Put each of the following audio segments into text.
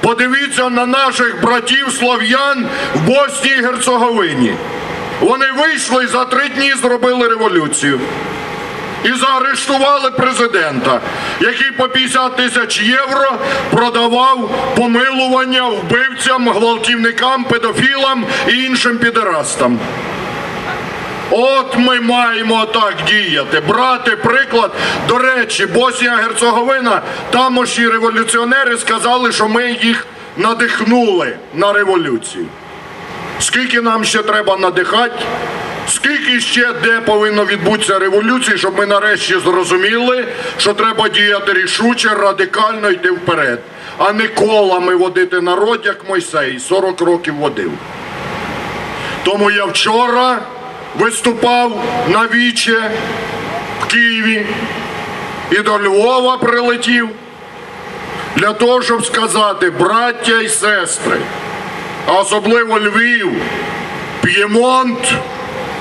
Подивіться на наших братів слов'ян в Боснії і Герцеговині. Вони вийшли і за три дні зробили революцію. І заарештували президента, який по 50 тисяч євро продавав помилування вбивцям, гвалтівникам, педофілам і іншим підерастам. От ми маємо так діяти, брати приклад. До речі, Боснія Герцеговина, тамошні революціонери сказали, що ми їх надихнули на революцію. Скільки нам ще треба надихати? Скільки ще де повинно відбутися революції, щоб ми нарешті зрозуміли, що треба діяти рішуче, радикально йти вперед, а не колами водити народ, як Мойсей, 40 років водив. Тому я вчора виступав на віче в Києві і до Львова прилетів для того, щоб сказати, браття і сестри, а особливо Львів, П'ємонт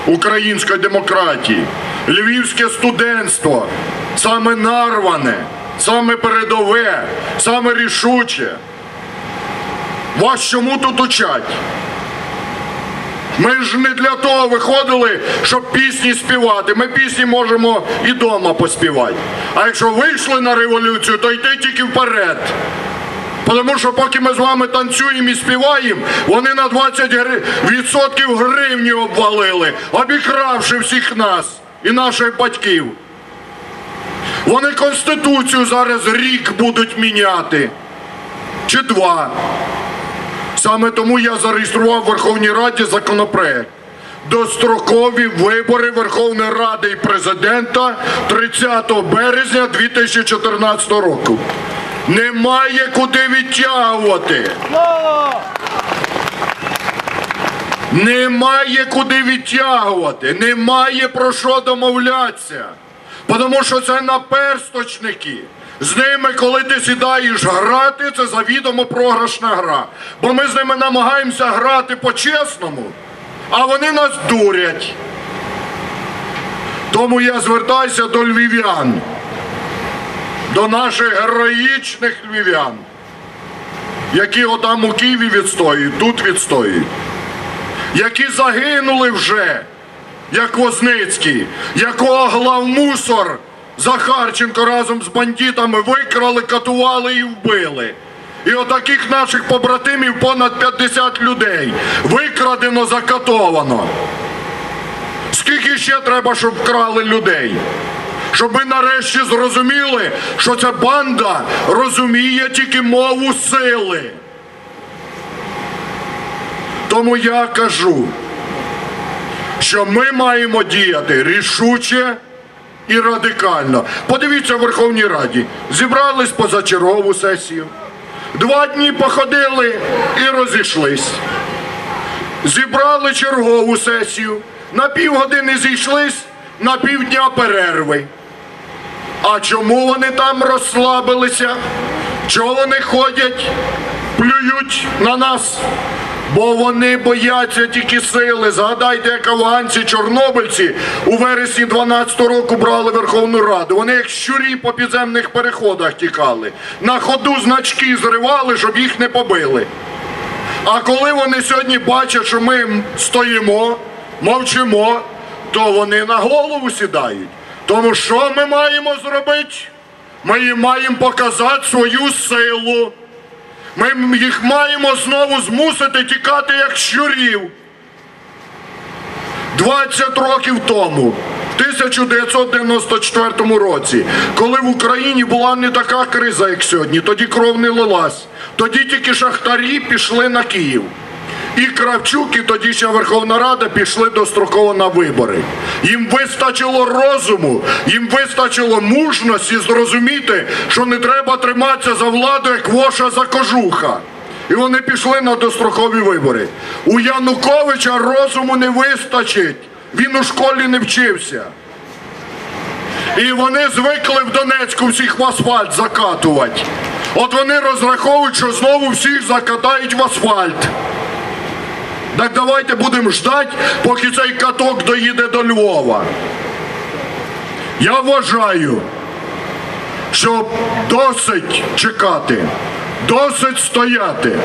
української демократії, львівське студентство, саме нарване, саме передове, саме рішуче. Вас чому тут учать? Ми ж не для того виходили, щоб пісні співати. Ми пісні можемо і дома поспівати. А якщо вийшли на революцію, то йти тільки вперед. Тому що поки ми з вами танцюємо і співаємо, вони на 20% гривні обвалили, обікравши всіх нас і наших батьків. Вони Конституцію зараз рік будуть міняти. Чи два. Саме тому я зареєстрував в Верховній Раді законопроект. Дострокові вибори Верховної Ради і президента 30 березня 2014 року. Немає куди відтягувати. Немає куди відтягувати, немає про що домовлятися. Тому що це наперсточники. З ними, коли ти сідаєш грати, це завідомо програшна гра. Бо ми з ними намагаємося грати по-чесному, а вони нас дурять. Тому я звертаюся до львів'ян, до наших героїчних львів'ян, які отам у Києві відстоюють, тут відстоюють, які загинули вже, як Возницький, якого главмусор Захарченко разом з бандитами викрали, катували і вбили. І отаких наших побратимів понад 50 людей викрадено, закатовано. Скільки ще треба, щоб вкрали людей? Щоб ми нарешті зрозуміли, що ця банда розуміє тільки мову сили. Тому я кажу, що ми маємо діяти рішуче і радикально. Подивіться в Верховній Раді. Зібрались позачергову сесію. Два дні походили і розійшлись. Зібрали чергову сесію. На півгодини зійшлись, на півдня перерви. А чому вони там розслабилися? Чого вони ходять, плюють на нас? Бо вони бояться тільки сили. Згадайте, як афганці, чорнобильці у вересні 12 року брали Верховну Раду. Вони як щурі по підземних переходах тікали. На ходу значки зривали, щоб їх не побили. А коли вони сьогодні бачать, що ми стоїмо, мовчимо, то вони на голову сідають. Тому що ми маємо зробити? Ми їм маємо показати свою силу. Ми їх маємо знову змусити тікати як щурів. 20 років тому, в 1994 році, коли в Україні була не така криза, як сьогодні, тоді кров не лилась. Тоді тільки шахтарі пішли на Київ. І Кравчук, і тодішня Верховна Рада пішли достроково на вибори. Їм вистачило розуму, їм вистачило мужності зрозуміти, що не треба триматися за владу, як воша за кожуха. І вони пішли на дострокові вибори. У Януковича розуму не вистачить. Він у школі не вчився. І вони звикли в Донецьку всіх в асфальт закатувати. От вони розраховують, що знову всіх закатають в асфальт. Так давайте будемо ждати, поки цей каток доїде до Львова. Я вважаю, що досить чекати. Досить стояти.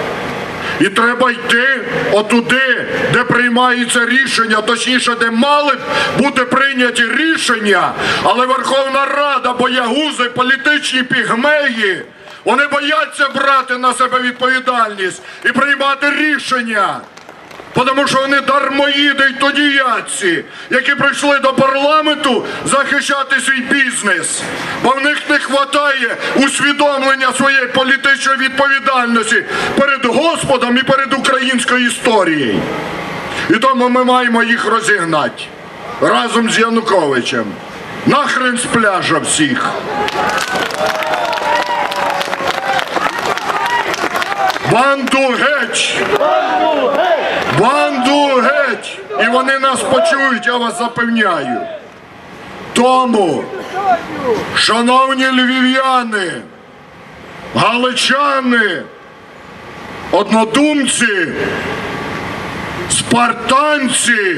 І треба йти отуди, де приймаються рішення, точніше, де мали б бути прийняті рішення, але Верховна Рада, боягузи, політичні пігмеї, вони бояться брати на себе відповідальність і приймати рішення. Тому що вони дармоїди й тодіяці, які прийшли до парламенту захищати свій бізнес. Бо в них не вистачає усвідомлення своєї політичної відповідальності перед Господом і перед українською історією. І тому ми маємо їх розігнати разом з Януковичем. Нахрен з пляжа всіх. Банду геть! Банду геть! І вони нас почують, я вас запевняю. Тому, шановні львів'яни, галичани, однодумці, спартанці.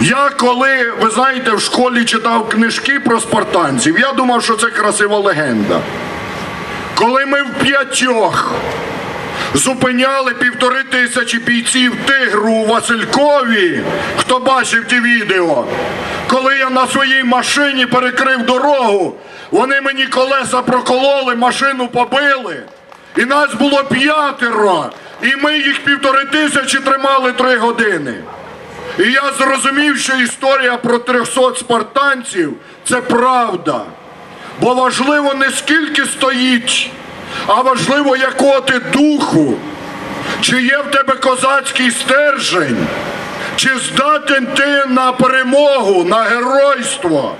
Я коли, ви знаєте, в школі читав книжки про спартанців, я думав, що це красива легенда. Коли ми в п'ятьох зупиняли півтори тисячі бійців тигру у Василькові, хто бачив ті відео, коли я на своїй машині перекрив дорогу, вони мені колеса прокололи, машину побили, і нас було п'ятеро, і ми їх півтори тисячі тримали три години. І я зрозумів, що історія про 300 спартанців це правда. Бо важливо не скільки стоїть, а важливо, якого ти духу, чи є в тебе козацький стержень, чи здатен ти на перемогу, на геройство.